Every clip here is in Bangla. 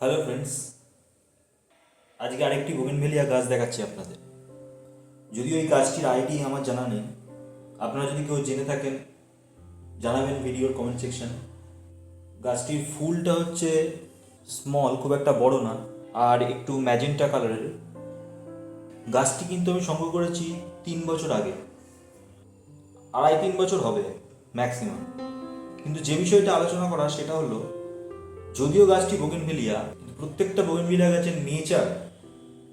হ্যালো ফ্রেন্ডস আজকে আরেকটি বোগেনভেলিয়া গাছ দেখাচ্ছি আপনাদের। যদিও এই গাছটির আইডি আমার জানা নেই, আপনারা যদি কেউ জেনে থাকেন, জানাবেন ভিডিওর কমেন্ট সেকশনে গাছটির ফুলটা হচ্ছে স্মল খুব একটা বড় না, আর একটু ম্যাজেন্টা কালারের গাছটি কিন্তু আমি সংগ্রহ করেছি তিন বছর আগে। আড়াই তিন বছর হবে ম্যাক্সিমাম কিন্তু যে বিষয়টা আলোচনা করা, সেটা হলো যদিও গাছটি বোগেনভেলিয়া প্রত্যেকটা বোগেনভেলিয়া গাছের নেচার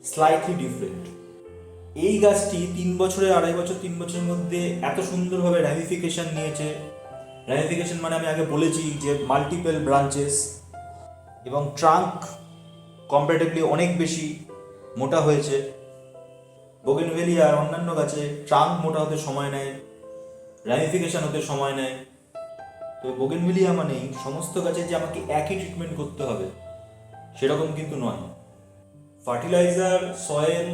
স্লাইটলি ডিফারেন্ট এই গাছটি তিন বছরে আড়াই বছর, তিন বছরের মধ্যে এত সুন্দরভাবে র্যামিফিকেশন নিয়েছে। র্যামিফিকেশন মানে আমি আগে বলেছি যে মাল্টিপল ব্রাঞ্চেস এবং ট্রাঙ্ক কম্পারেটিভলি অনেক বেশি মোটা হয়েছে। বোগেনভেলিয়া আর অন্যান্য গাছে ট্রাঙ্ক মোটা হতে সময় নেয় র্যামিফিকেশন হতে সময় নেয়। তো বোগেনভিলিয়া মানেই সমস্ত গাছে যে আমাকে একই ট্রিটমেন্ট করতে হবে, সেরকম কিন্তু নয়। ফার্টিলাইজার সয়েল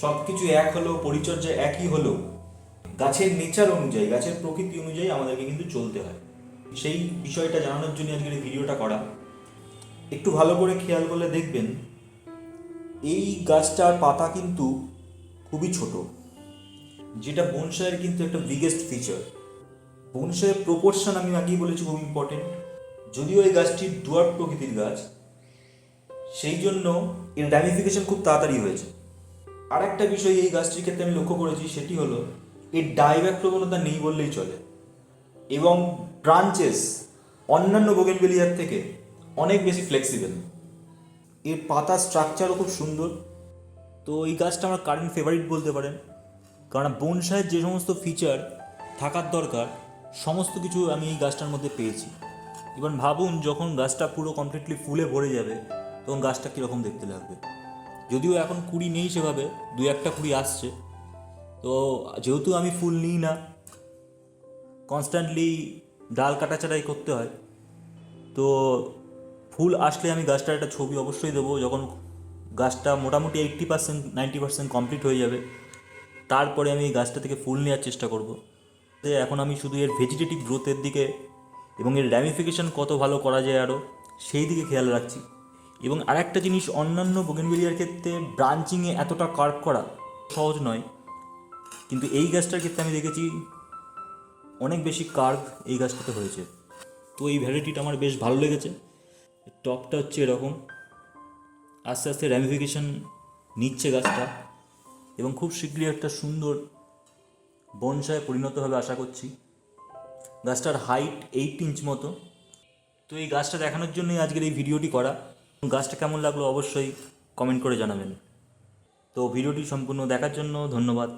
সব কিছু এক হলো পরিচর্যা একই হলো গাছের নেচার অনুযায়ী, গাছের প্রকৃতি অনুযায়ী আমাদেরকে কিন্তু চলতে হয়। সেই বিষয়টা জানানোর জন্য আজকের ভিডিওটা করা। একটু ভালো করে খেয়াল করলে দেখবেন, এই গাছটার পাতা কিন্তু খুবই ছোট, যেটা বনসাইয়ের কিন্তু একটা বিগেস্ট ফিচার বনসাইয়ের প্রপোর্শন আমি আগেই বলেছি খুব ইম্পর্টেন্ট যদিও এই গাছটি ডুয়ার প্রকৃতির গাছ, সেই জন্য এর ড্যামিফিকেশন খুব তাড়াতাড়ি হয়েছে। আর একটা বিষয় এই গাছটির ক্ষেত্রে আমি লক্ষ্য করেছি, সেটি হলো এর ডাইব্যাক প্রবণতা নেই বললেই চলে। এবং ব্রাঞ্চেস অন্যান্য বোগেনভেলিয়ার থেকে অনেক বেশি ফ্লেক্সিবল এর পাতা স্ট্রাকচারও খুব সুন্দর। তো এই গাছটা আমার কারেন্ট ফেভারিট বলতে পারেন। কারণ বনসাইয়ের যে সমস্ত ফিচার থাকার দরকার সমস্ত কিছু আমি এই গাছটার মধ্যে পেয়েছি। এবার ভাবুন, যখন গাছটা পুরো কমপ্লিটলি ফুলে ভরে যাবে, তখন গাছটা কীরকম দেখতে লাগবে? যদিও এখন কুড়ি নেই সেভাবে দু একটা কুড়ি আসছে। তো যেহেতু আমি ফুল নিই না কনস্ট্যান্টলি ডাল কাটাছাড়াই করতে হয়। তো ফুল আসলে আমি গাছটার একটা ছবি অবশ্যই দেবো, যখন গাছটা মোটামুটি eighty percent ninety percent complete হয়ে যাবে, তারপরে আমি গাছটা থেকে ফুল নেওয়ার চেষ্টা করব। এখন আমি শুধু এর ভেজিটেটিভ গ্রোথের দিকে এবং এর র্যামিফিকেশন কত ভালো করা যায় আরও সেই দিকে খেয়াল রাখছি। এবং আরেকটা জিনিস, অন্যান্য বোগেনভেলিয়ার ক্ষেত্রে ব্রাঞ্চিংয়ে এতটা কার্ভ করা সহজ নয়। কিন্তু এই গাছটার ক্ষেত্রে আমি দেখেছি অনেক বেশি কার্ভ এই গাছটাতে হয়েছে। তো এই ভ্যারাইটিটা আমার বেশ ভালো লেগেছে। টপটা হচ্ছে এরকম। আস্তে আস্তে র্যামিফিকেশন নিচ্ছে গাছটা এবং খুব শীঘ্রই একটা সুন্দর বনসায় পরিণত হবে আশা করছি। গাছটার হাইট এইট ইঞ্চ মতো। তো এই গাছটা দেখানোর জন্যই আজকের এই ভিডিওটি করা। গাছটা কেমন লাগল অবশ্যই কমেন্ট করে জানাবেন। তো ভিডিওটি সম্পূর্ণ দেখার জন্য ধন্যবাদ।